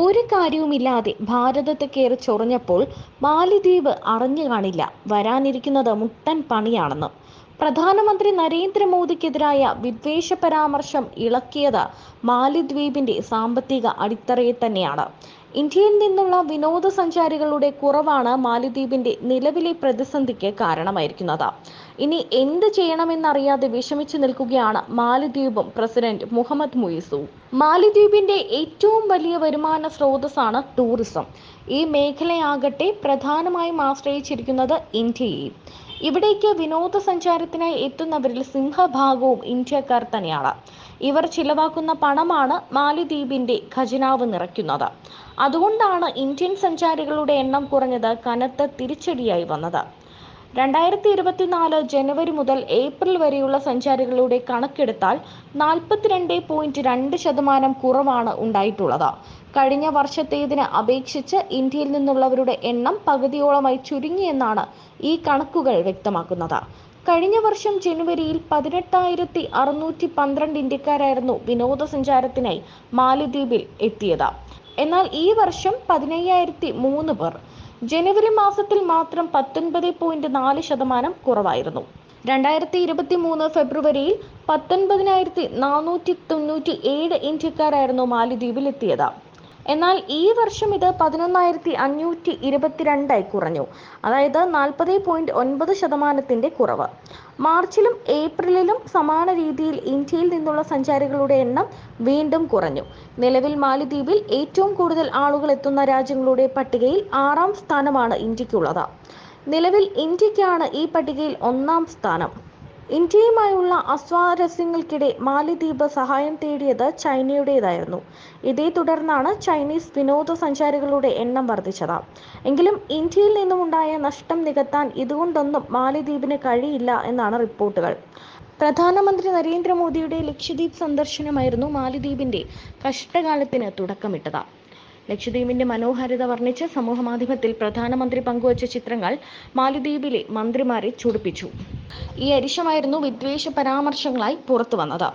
ഒരു കാര്യവുമില്ലാതെ ഭാരതത്തെ കയറി ചൊറിഞ്ഞപ്പോൾ മാലിദ്വീപ് അറിഞ്ഞു കാണില്ല. വരാനിരിക്കുന്നത് മുട്ടൻ പണിയാണെന്ന് പ്രധാനമന്ത്രി നരേന്ദ്രമോദിക്കെതിരായ വിദ്വേഷ പരാമർശം ഇളക്കിയത് മാലിദ്വീപിന്റെ സാമ്പത്തിക അടിത്തറയെ തന്നെയാണ്. ഇന്ത്യയിൽ നിന്നുള്ള വിനോദസഞ്ചാരികളുടെ കുറവാണ് മാലിദ്വീപിന്റെ നിലവിലെ പ്രതിസന്ധിക്ക് കാരണമായിരിക്കുന്നത്. ഇനി എന്ത് ചെയ്യണമെന്നറിയാതെ വിഷമിച്ചു നിൽക്കുകയാണ് മാലിദ്വീപും പ്രസിഡന്റ് മുഹമ്മദ് മുയിസു. മാലിദ്വീപിന്റെ ഏറ്റവും വലിയ വരുമാന സ്രോതസ്സാണ് ടൂറിസം. ഈ മേഖലയാകട്ടെ പ്രധാനമായും ആശ്രയിച്ചിരിക്കുന്നത് ഇന്ത്യയെ. ഇവിടേക്ക് വിനോദസഞ്ചാരത്തിനായി എത്തുന്നവരിൽ സിംഹഭാഗവും ഇന്ത്യക്കാർ തന്നെയാണ്. ഇവർ ചിലവാക്കുന്ന പണമാണ് മാലിദ്വീപിന്റെ ഖജനാവ് നിറയ്ക്കുന്നത്. അതുകൊണ്ടാണ് ഇന്ത്യൻ സഞ്ചാരികളുടെ എണ്ണം കുറഞ്ഞത് കനത്ത തിരിച്ചടിയായി വന്നത്. രണ്ടായിരത്തി ഇരുപത്തിനാല് ജനുവരി മുതൽ ഏപ്രിൽ വരെയുള്ള സഞ്ചാരികളുടെ കണക്കെടുത്താൽ നാൽപ്പത്തിരണ്ട് പോയിന്റ് രണ്ട് ശതമാനം കുറവാണ് ഉണ്ടായിട്ടുള്ളത്. കഴിഞ്ഞ വർഷത്തേതിന് അപേക്ഷിച്ച് ഇന്ത്യയിൽ നിന്നുള്ളവരുടെ എണ്ണം പകുതിയോളമായി ചുരുങ്ങിയെന്നാണ് ഈ കണക്കുകൾ വ്യക്തമാക്കുന്നത്. കഴിഞ്ഞ വർഷം ജനുവരിയിൽ പതിനെട്ടായിരത്തി അറുന്നൂറ്റി പന്ത്രണ്ട് ഇന്ത്യക്കാരായിരുന്നു വിനോദസഞ്ചാരത്തിനായി മാലിദ്വീപിൽ എത്തിയത്. എന്നാൽ ഈ വർഷം പതിനയ്യായിരത്തി മൂന്ന് പേർ ജനുവരി മാസത്തിൽ മാത്രം പത്തൊൻപത് പോയിന്റ് നാല് ശതമാനം കുറവായിരുന്നു. രണ്ടായിരത്തി ഇരുപത്തി മൂന്ന് ഫെബ്രുവരിയിൽ പത്തൊൻപതിനായിരത്തി നാനൂറ്റി തൊണ്ണൂറ്റി ഏഴ് ഇന്ത്യക്കാരായിരുന്നു മാലിദ്വീപിൽ എത്തിയത് എന്നാൽ ഈ വർഷം ഇത് പതിനൊന്നായിരത്തി അഞ്ഞൂറ്റി ഇരുപത്തിരണ്ടായി കുറഞ്ഞു. അതായത് നാൽപ്പത് പോയിന്റ് ഒൻപത് ശതമാനത്തിന്റെ കുറവ്. മാർച്ചിലും ഏപ്രിലിലും സമാന രീതിയിൽ ഇന്ത്യയിൽ നിന്നുള്ള സഞ്ചാരികളുടെ എണ്ണം വീണ്ടും കുറഞ്ഞു. നിലവിൽ മാലിദ്വീപിൽ ഏറ്റവും കൂടുതൽ ആളുകൾ എത്തുന്ന രാജ്യങ്ങളുടെ പട്ടികയിൽ ആറാം സ്ഥാനമാണ് ഇന്ത്യക്കുള്ളത്. നിലവിൽ ഇന്ത്യക്കാണ് ഈ പട്ടികയിൽ ഒന്നാം സ്ഥാനം. ഇന്ത്യയുമായുള്ള അസ്വാരസ്യങ്ങൾക്കിടെ മാലിദ്വീപ് സഹായം തേടിയത് ചൈനയുടേതായിരുന്നു. ഇതേ തുടർന്നാണ് ചൈനീസ് വിനോദസഞ്ചാരികളുടെ എണ്ണം വർദ്ധിച്ചത്. എങ്കിലും ഇന്ത്യയിൽ നിന്നുമുണ്ടായ നഷ്ടം നികത്താൻ ഇതുകൊണ്ടൊന്നും മാലിദ്വീപിന് കഴിയില്ല എന്നാണ് റിപ്പോർട്ടുകൾ. പ്രധാനമന്ത്രി നരേന്ദ്രമോദിയുടെ ലക്ഷദ്വീപ് സന്ദർശനമായിരുന്നു മാലിദ്വീപിന്റെ കഷ്ടകാലത്തിന് തുടക്കമിട്ടത്. ലക്ഷദ്വീപിന്റെ മനോഹാരിത വർണിച്ച് സമൂഹമാധ്യമത്തിൽ പ്രധാനമന്ത്രി പങ്കുവച്ച ചിത്രങ്ങൾ മാലിദ്വീപിലെ മന്ത്രിമാരെ ചുടിപ്പിച്ചു. ഈ അരിശമായിരുന്നു വിദ്വേഷ പരാമർശങ്ങളായി പുറത്തു വന്നത്